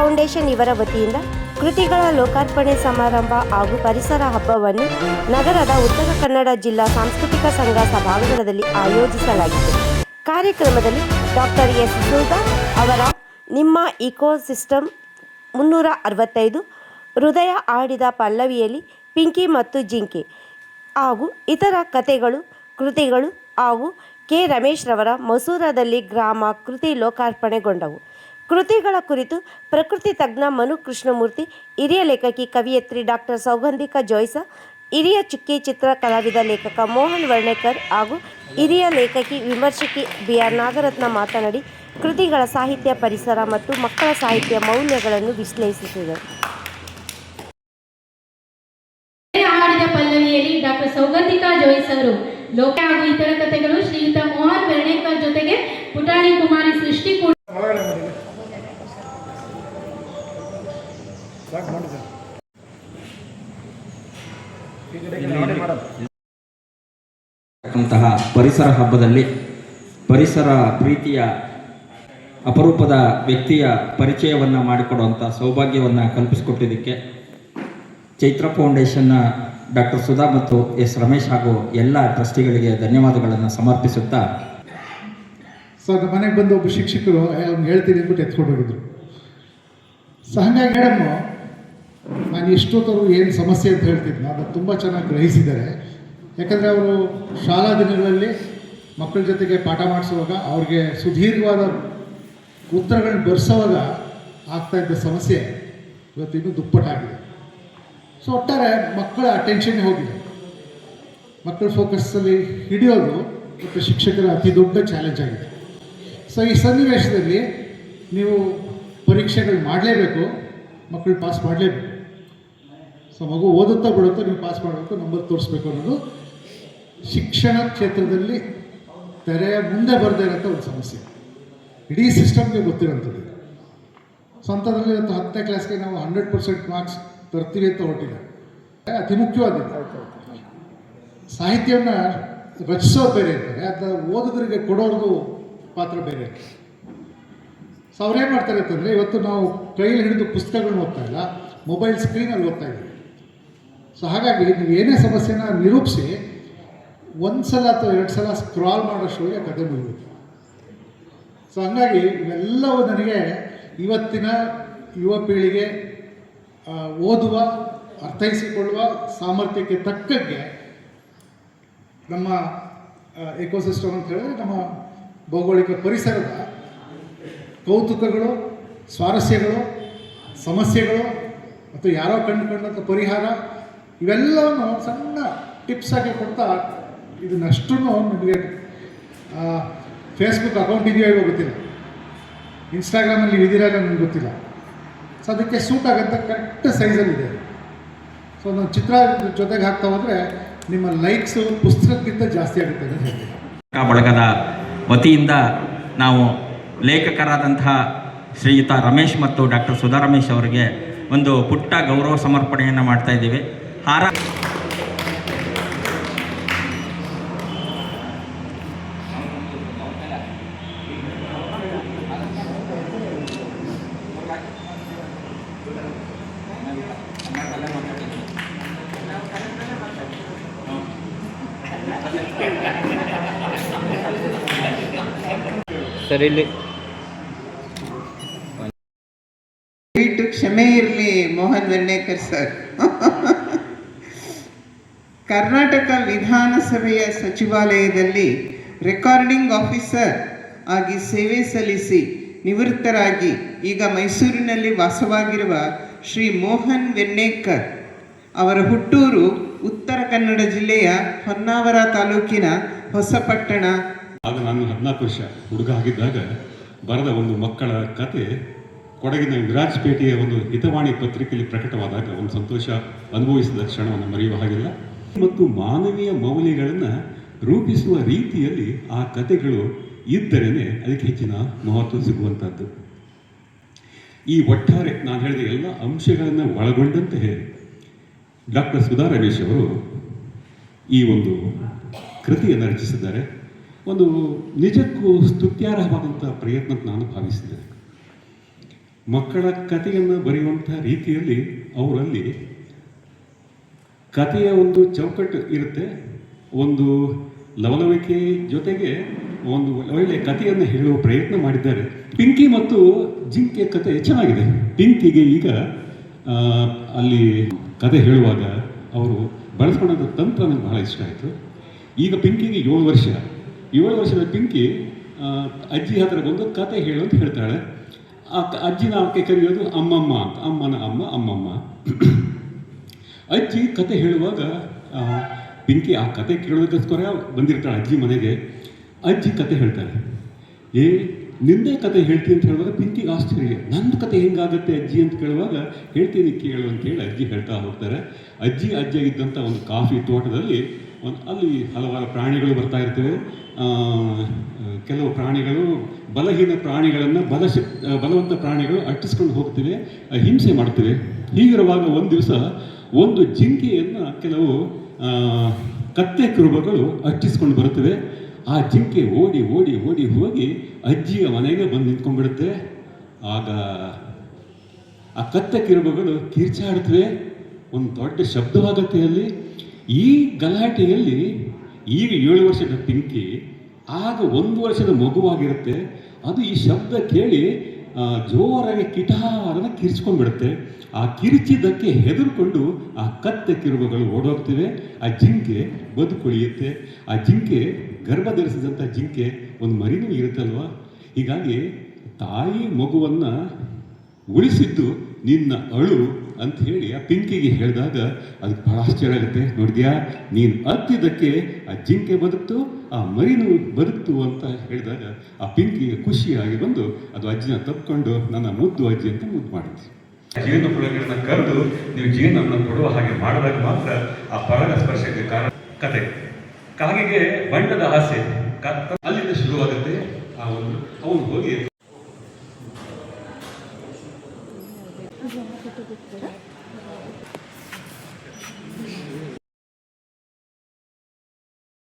Foundation ಇವರ ವತಿಯಿಂದ ಕೃತಿಗಳ ಲೋಕಾರ್ಪಣೆ ಸಮಾರಂಭ ಹಾಗೂ ಪರಿಸರ ಹಬ್ಬವನ್ನು ನಗರದ ಉತ್ತರ ಕನ್ನಡ ಜಿಲ್ಲಾ ಸಾಂಸ್ಕೃತಿಕ ಸಂಘ ಸಭಾಂಗಣದಲ್ಲಿ ಆಯೋಜಿಸಲಾಗಿದೆ ಕಾರ್ಯಕ್ರಮದಲ್ಲಿ ಡಾಕ್ಟರ್ ಎಸ್ ಸುಧಾ ಅವರ ನಿಮ್ಮ ಇಕೋಸಿಸ್ಟಮ್ ಮುನ್ನೂರ ಅರವತ್ತೈದು, ಹೃದಯ ಆಡಿದ ಪಲ್ಲವಿಯಲ್ಲಿ ಪಿಂಕಿ ಮತ್ತು ಜಿಂಕೆ ಹಾಗೂ ಇತರ ಕಥೆಗಳು, ಕೃತಿಗಳು ಹಾಗೂ ಕೆ ರಮೇಶ್ ರವರ ಮಸೂರದಲ್ಲಿ ಗ್ರಾಮ ಕೃತಿ ಲೋಕಾರ್ಪಣೆಗೊಂಡವು. ಕೃತಿಗಳ ಕುರಿತು ಪ್ರಕೃತಿ ತಜ್ಞ ಮನು ಕೃಷ್ಣಮೂರ್ತಿ, ಹಿರಿಯ ಲೇಖಕಿ ಕವಿಯತ್ರಿ ಡಾಕ್ಟರ್ ಸೌಗಂಧಿಕ ಜೋಯ್ಸ, ಹಿರಿಯ ಚುಕ್ಕಿ ಚಿತ್ರ ಕಲಾವಿದ ಲೇಖಕ ಮೋಹನ್ ವರ್ಣೇಕರ್ ಹಾಗೂ ಹಿರಿಯ ಲೇಖಕಿ ವಿಮರ್ಶಕಿ ಬಿ ಆರ್ ನಾಗರತ್ನ ಮಾತನಾಡಿ, ಕೃತಿಗಳ ಸಾಹಿತ್ಯ ಪರಿಸರ ಮತ್ತು ಮಕ್ಕಳ ಸಾಹಿತ್ಯ ಮೌಲ್ಯಗಳನ್ನು ವಿಶ್ಲೇಷಿಸಿದರು. ಜೋಯಿಸ್ ಲೋಕ ಹಾಗೂ ಇತರ ಕಥೆಗಳು ಶ್ರೀಯುತ ಮೋಹನ್ ವರ್ಣೇಕರ್ ಜೊತೆಗೆ ಪುಟಾಣಿ ಕುಮಾರಿ ಸೃಷ್ಟಿ ಕೂಡ ಪರಿಸರ ಹಬ್ಬದಲ್ಲಿ ಪರಿಸರ ಪ್ರೀತಿಯ ಅಪರೂಪದ ವ್ಯಕ್ತಿಯ ಪರಿಚಯವನ್ನು ಮಾಡಿಕೊಡುವಂಥ ಸೌಭಾಗ್ಯವನ್ನು ಕಲ್ಪಿಸಿಕೊಟ್ಟಿದ್ದಕ್ಕೆ ಚೈತ್ರ ಫೌಂಡೇಶನ್ನ ಡಾಕ್ಟರ್ ಸುಧಾ ಮತ್ತು ಎಸ್ ರಮೇಶ್ ಹಾಗೂ ಎಲ್ಲ ಟ್ರಸ್ಟಿಗಳಿಗೆ ಧನ್ಯವಾದಗಳನ್ನು ಸಮರ್ಪಿಸುತ್ತಾ ಸೊ ನಮ್ಮ ಮನೆಗೆ ಬಂದು ಒಬ್ಬ ಶಿಕ್ಷಕರು ಅವ್ನು ಹೇಳ್ತೀನಿ ಅಂದ್ಬಿಟ್ಟು ಎತ್ಕೊಂಡು ಹೋಗಿದ್ರು. ಸೊ ಹಂಗಾಗಿ ಮೇಡಮ್ಮು ನಾನು ಎಷ್ಟೊತ್ತವರು ಏನು ಸಮಸ್ಯೆ ಅಂತ ಹೇಳ್ತಿದ್ದೆ ಅದನ್ನು ತುಂಬ ಚೆನ್ನಾಗಿ ಗ್ರಹಿಸಿದ್ದಾರೆ. ಯಾಕಂದರೆ ಅವರು ಶಾಲಾ ದಿನಗಳಲ್ಲಿ ಮಕ್ಕಳ ಜೊತೆಗೆ ಪಾಠ ಮಾಡಿಸುವಾಗ ಅವ್ರಿಗೆ ಸುದೀರ್ಘವಾದ ಉತ್ತರಗಳನ್ನ ಬರೆಸೋವಾಗ ಆಗ್ತಾ ಇದ್ದ ಸಮಸ್ಯೆ ಇವತ್ತು ಇನ್ನೂ ದುಪ್ಪಟ್ಟಾಗಿದೆ ಸೊ ಒಟ್ಟಾರೆ ಮಕ್ಕಳ ಅಟೆನ್ಷನ್ ಹೋಗಿದೆ. ಮಕ್ಕಳ ಫೋಕಸ್ಸಲ್ಲಿ ಹಿಡಿಯೋದು ಮತ್ತು ಶಿಕ್ಷಕರ ಅತಿ ದೊಡ್ಡ ಚಾಲೆಂಜ್ ಆಗಿದೆ. ಸೊ ಈ ಸನ್ನಿವೇಶದಲ್ಲಿ ನೀವು ಪರೀಕ್ಷೆಗಳು ಮಾಡಲೇಬೇಕು, ಮಕ್ಕಳು ಪಾಸ್ ಮಾಡಲೇಬೇಕು. ಸೊ ಮಗು ಓದುತ್ತಾ ಬಿಡುತ್ತಾ ನೀವು ಪಾಸ್ ಮಾಡಬೇಕು ನಂಬರ್ ತೋರಿಸ್ಬೇಕು ಅನ್ನೋದು ಶಿಕ್ಷಣ ಕ್ಷೇತ್ರದಲ್ಲಿ ತೆರೆಯ ಮುಂದೆ ಬರದೇ ಇರೋಂಥ ಒಂದು ಸಮಸ್ಯೆ. ಇಡೀ ಸಿಸ್ಟಮ್ಗೆ ಗೊತ್ತಿರೋಂಥದ್ದು. ಸೊ ಅಂಥದ್ರಲ್ಲಿ ಇವತ್ತು ಹತ್ತನೇ ಕ್ಲಾಸ್ಗೆ ನಾವು ಹಂಡ್ರೆಡ್ ಪರ್ಸೆಂಟ್ ಮಾರ್ಕ್ಸ್ ತರ್ತೀವಿ ಅಂತ ಹೊರಟಿದೆ. ಅತಿ ಮುಖ್ಯವಾದದ್ದು. ಸಾಹಿತ್ಯವನ್ನು ರಚಿಸೋ ಬೇರೆ ಇರ್ತಾರೆ ಅದನ್ನ ಓದೋದ್ರಿಗೆ ಕೊಡೋರ್ದು ಪಾತ್ರ ಬೇರೆ ಇರ್ತದೆ. ಸೊ ಅವ್ರೇನು ಮಾಡ್ತಾರೆ ಅಂತಂದರೆ, ಇವತ್ತು ನಾವು ಕೈಯಲ್ಲಿ ಹಿಡಿದು ಪುಸ್ತಕಗಳನ್ನ ಓದ್ತಾ ಇಲ್ಲ ಮೊಬೈಲ್ ಸ್ಕ್ರೀನಲ್ಲಿ ಓದ್ತಾ ಇದ್ದೀವಿ ಸೊ ಹಾಗಾಗಿ ನೀವು ಏನೇ ಸಮಸ್ಯೆನ ನಿರೂಪಿಸಿ, ಒಂದು ಸಲ ಅಥವಾ ಎರಡು ಸಲ ಸ್ಕ್ರಾಲ್ ಮಾಡೋಷ್ಟೊಳಗೆ ಕತೆ ಮುಗಿಯುತ್ತೆ. ಸೊ ಹಂಗಾಗಿ ಇವೆಲ್ಲವೂ ನನಗೆ ಇವತ್ತಿನ ಯುವ ಪೀಳಿಗೆ ಓದುವ, ಅರ್ಥೈಸಿಕೊಳ್ಳುವ ಸಾಮರ್ಥ್ಯಕ್ಕೆ ತಕ್ಕಂಗೆ ನಮ್ಮ ಎಕೋಸಿಸ್ಟಮ್ ಅಂತ ಹೇಳಿದ್ರೆ ನಮ್ಮ ಭೌಗೋಳಿಕ ಪರಿಸರದ ಕೌತುಕಗಳು, ಸ್ವಾರಸ್ಯಗಳು, ಸಮಸ್ಯೆಗಳು ಮತ್ತು ಯಾರೋ ಕಂಡುಕೊಂಡಂಥ ಪರಿಹಾರ ಇವೆಲ್ಲವನ್ನು ಸಣ್ಣ ಟಿಪ್ಸ್ ಆಗಿ ಕೊಡ್ತಾ ಇದನ್ನಷ್ಟು ನಿಮಗೆ ಫೇಸ್ಬುಕ್ ಅಕೌಂಟ್ ಇದೆಯೋ ಇವಾಗ ಗೊತ್ತಿಲ್ಲ. ಇನ್ಸ್ಟಾಗ್ರಾಮಲ್ಲಿ ಇದ್ದೀರಾ ನನಗೆ ಗೊತ್ತಿಲ್ಲ. ಸೊ ಅದಕ್ಕೆ ಸೂಟ್ ಆಗೋಂಥ ಕರೆಕ್ಟ್ ಸೈಜಲ್ಲಿದೆ ಸೊ ನಾವು ಚಿತ್ರ ಜೊತೆಗೆ ಹಾಕ್ತಾ ಹೋದರೆ ನಿಮ್ಮ ಲೈಕ್ಸು ಪುಸ್ತಕಕ್ಕಿಂತ ಜಾಸ್ತಿ ಆಗುತ್ತೆ ಅಂತ ಬಳಗದ ವತಿಯಿಂದ ನಾವು ಲೇಖಕರಾದಂತಹ ಶ್ರೀಯುತ ರಮೇಶ್ ಮತ್ತು ಡಾಕ್ಟರ್ ಸುಧಾ ರಮೇಶ್ ಅವರಿಗೆ ಒಂದು ಪುಟ್ಟ ಗೌರವ ಸಮರ್ಪಣೆಯನ್ನು ಮಾಡ್ತಾ ಇದ್ದೀವಿ. ಹಾರ ಸರ್ ಇಲ್ಲಿ ದಯವಿಟ್ಟು ಕ್ಷಮೆ ಇರಲಿ ಮೋಹನ್ ವೆರ್ಣೇಕರ್ ಸರ್ ಕರ್ನಾಟಕ ವಿಧಾನಸಭೆಯ ಸಚಿವಾಲಯದಲ್ಲಿ ರೆಕಾರ್ಡಿಂಗ್ ಆಫೀಸರ್ ಆಗಿ ಸೇವೆ ಸಲ್ಲಿಸಿ ನಿವೃತ್ತರಾಗಿ ಈಗ ಮೈಸೂರಿನಲ್ಲಿ ವಾಸವಾಗಿರುವ ಶ್ರೀ ಮೋಹನ್ ವೆನ್ನೇಕರ್ ಅವರ ಹುಟ್ಟೂರು ಉತ್ತರ ಕನ್ನಡ ಜಿಲ್ಲೆಯ ಹೊನ್ನಾವರ ತಾಲೂಕಿನ ಹೊಸಪಟ್ಟಣ. ಆಗ ನಾನು ಹದಿನಾಲ್ಕು ವರ್ಷ ಹುಡುಗ ಆಗಿದ್ದಾಗ ಬರೆದ ಒಂದು ಮಕ್ಕಳ ಕತೆ ಕೊಡಗಿನ ವಿರಾಜಪೇಟೆಯ ಒಂದು ಹಿತವಾಣಿ ಪತ್ರಿಕೆಯಲ್ಲಿ ಪ್ರಕಟವಾದಾಗ ಒಂದು ಸಂತೋಷ ಅನುಭವಿಸಿದ ಕ್ಷಣವನ್ನು ಮರೆಯುವ ಹಾಗಿಲ್ಲ. ಮತ್ತು ಮಾನವೀಯ ಮೌಲ್ಯಗಳನ್ನು ರೂಪಿಸುವ ರೀತಿಯಲ್ಲಿ ಆ ಕತೆಗಳು ಇದ್ದರೇ ಅದಕ್ಕೆ ಹೆಚ್ಚಿನ ಮಹತ್ವ ಸಿಗುವಂಥದ್ದು ಈ ಒಟ್ಟಾರೆ ನಾನು ಹೇಳಿದ ಎಲ್ಲ ಅಂಶಗಳನ್ನು ಒಳಗೊಂಡಂತೆ ಡಾಕ್ಟರ್ ಸುಧಾ ರಮೇಶ್ ಅವರು ಈ ಒಂದು ಕೃತಿಯನ್ನು ರಚಿಸಿದ್ದಾರೆ. ಒಂದು ನಿಜಕ್ಕೂ ಸ್ತುತ್ಯಾರ್ಹವಾದಂಥ ಪ್ರಯತ್ನ ನಾನು ಭಾವಿಸಿದ್ದೇನೆ. ಮಕ್ಕಳ ಕಥೆಯನ್ನು ಬರೆಯುವಂಥ ರೀತಿಯಲ್ಲಿ ಅವರಲ್ಲಿ ಕಥೆಯ ಒಂದು ಚೌಕಟ್ಟು ಇರುತ್ತೆ. ಒಂದು ಲವಲವಿಕೆ ಜೊತೆಗೆ ಒಂದು ಒಳ್ಳೆಯ ಕಥೆಯನ್ನು ಹೇಳುವ ಪ್ರಯತ್ನ ಮಾಡಿದ್ದಾರೆ. ಪಿಂಕಿ ಮತ್ತು ಜಿಂಕೆ ಕತೆ ಚೆನ್ನಾಗಿದೆ. ಪಿಂಕಿಗೆ ಈಗ ಅಲ್ಲಿ ಕತೆ ಹೇಳುವಾಗ ಅವರು ಬಳಸ್ಕೊಂಡಂಥ ತಂತ್ರ ನನಗೆ ಬಹಳ ಇಷ್ಟ ಆಯಿತು. ಈಗ ಪಿಂಕಿಗೆ ಏಳು ವರ್ಷ. ಏಳು ವರ್ಷದ ಪಿಂಕಿ ಅಜ್ಜಿ ಹತ್ರ ಬಂದು ಕತೆ ಹೇಳು ಅಂತ ಹೇಳ್ತಾಳೆ. ಆ ಅಜ್ಜಿನ ಆಕೆ ಕರೆಯೋದು ಅಮ್ಮಮ್ಮ ಅಂತ. ಅಮ್ಮನ ಅಮ್ಮ, ಅಮ್ಮಮ್ಮ. ಅಜ್ಜಿ ಕತೆ ಹೇಳುವಾಗ ಪಿಂಕಿ ಆ ಕತೆ ಕೇಳೋದಕ್ಕೋಸ್ಕರ ಬಂದಿರ್ತಾಳೆ ಅಜ್ಜಿ ಮನೆಗೆ. ಅಜ್ಜಿ ಕತೆ ಹೇಳ್ತಾರೆ ಏ, ನಿಂದೇ ಕತೆ ಹೇಳ್ತೀನಿ ಅಂತ ಹೇಳುವಾಗ ಪಿಂಕಿಗೆ ಆಶ್ಚರ್ಯ. ನನ್ನ ಕತೆ ಹೆಂಗಾಗುತ್ತೆ ಅಜ್ಜಿ ಅಂತ ಕೇಳುವಾಗ, ಹೇಳ್ತೀನಿ ಕೇಳು ಅಂತ ಹೇಳಿ ಅಜ್ಜಿ ಹೇಳ್ತಾ ಹೋಗ್ತಾರೆ. ಅಜ್ಜಿ ಅಜ್ಜಿ ಇದ್ದಂಥ ಒಂದು ಕಾಫಿ ತೋಟದಲ್ಲಿ ಒಂದು, ಅಲ್ಲಿ ಹಲವಾರು ಪ್ರಾಣಿಗಳು ಬರ್ತಾ ಇರ್ತವೆ. ಕೆಲವು ಪ್ರಾಣಿಗಳು ಬಲಹೀನ ಪ್ರಾಣಿಗಳನ್ನು ಬಲ ಬಲವಂತ ಪ್ರಾಣಿಗಳು ಅಟ್ಟಿಸ್ಕೊಂಡು ಹೋಗ್ತಿವೆ ಹಿಂಸೆ ಮಾಡ್ತಿವೆ. ಹೀಗಿರುವಾಗ ಒಂದು ದಿವಸ ಒಂದು ಜಿಂಕೆಯನ್ನು ಕೆಲವು ಕತ್ತೆ ಕುರುಬಗಳು ಅಟ್ಟಿಸ್ಕೊಂಡು ಬರುತ್ತವೆ. ಆ ಜಿಂಕೆ ಓಡಿ ಓಡಿ ಓಡಿ ಹೋಗಿ ಅಜ್ಜಿಯ ಮನೆಗೆ ಬಂದು ನಿಂತ್ಕೊಂಡ್ಬಿಡುತ್ತೆ. ಆಗ ಆ ಕತ್ತೆ ಕಿರುಬಗಳು ಕಿರ್ಚಾಡ್ತವೆ ಒಂದು ದೊಡ್ಡ ಶಬ್ದವಾಗತ್ತೆ ಅಲ್ಲಿ. ಈ ಗಲಾಟೆಯಲ್ಲಿ ಈಗ ಏಳು ವರ್ಷದ ಪಿಂಕಿ, ಆಗ ಒಂದು ವರ್ಷದ ಮಗುವಾಗಿರುತ್ತೆ. ಅದು ಈ ಶಬ್ದ ಕೇಳಿ ಜೋರಾಗಿ ಕಿಟಾರನ ಕಿರಿಚ್ಕೊಂಡ್ಬಿಡುತ್ತೆ. ಆ ಕಿರಿಚಿದ್ದಕ್ಕೆ ಹೆದರ್ಕೊಂಡು ಆ ಕತ್ತೆ ಕಿರುಬಗಳು ಓಡೋಗ್ತಿವೆ. ಆ ಜಿಂಕೆ ಬದುಕುಳಿಯುತ್ತೆ. ಆ ಜಿಂಕೆ ಗರ್ಭ ಧರಿಸಿದಂಥ ಜಿಂಕೆ ಒಂದು ಮರಿನೂ ಇರುತ್ತಲ್ವ? ಹೀಗಾಗಿ ತಾಯಿ ಮಗುವನ್ನು ಉಳಿಸಿದ್ದು ನಿನ್ನ ಅಳು ಅಂತ ಹೇಳಿ ಆ ಪಿಂಕಿಗೆ ಹೇಳಿದಾಗ ಅದಕ್ಕೆ ಭಾಳ ಆಶ್ಚರ್ಯ ಆಗುತ್ತೆ. ನೋಡಿದ್ಯಾ? ನೀನು ಅತ್ತಿದ್ದಕ್ಕೆ ಆ ಜಿಂಕೆ ಬದುಕ್ತು ಆ ಮರಿನು ಬರುತ್ತು ಅಂತ ಹೇಳಿದಾಗ ಆ ಪಿಂಕಿಗೆ ಖುಷಿಯಾಗಿ ಬಂದು, ಅದು ಅಜ್ಜಿನ ತಪ್ಪಿಕೊಂಡು ನನ್ನ ಮುದ್ದು ಅಜ್ಜಿ ಅಂತ ಮುದ್ದು ಮಾಡಿದ್ವಿ. ಜೀವನ ಫಲಗಳನ್ನ ಕರೆದು ನೀವು ಜೀವನವನ್ನು ಕೊಡುವ ಹಾಗೆ ಮಾಡಿದಾಗ ಮಾತ್ರ ಆ ಪರಾಗ ಸ್ಪರ್ಶಕ್ಕೆ ಕಾರಣ ಕತೆ. ಕಾಗೆಗೆ ಬಣ್ಣದ ಆಸೆ ಅಲ್ಲಿಂದ ಶುರುವಾಗುತ್ತೆ ಆ ಒಂದು ಅವನು ಹೋಗಿ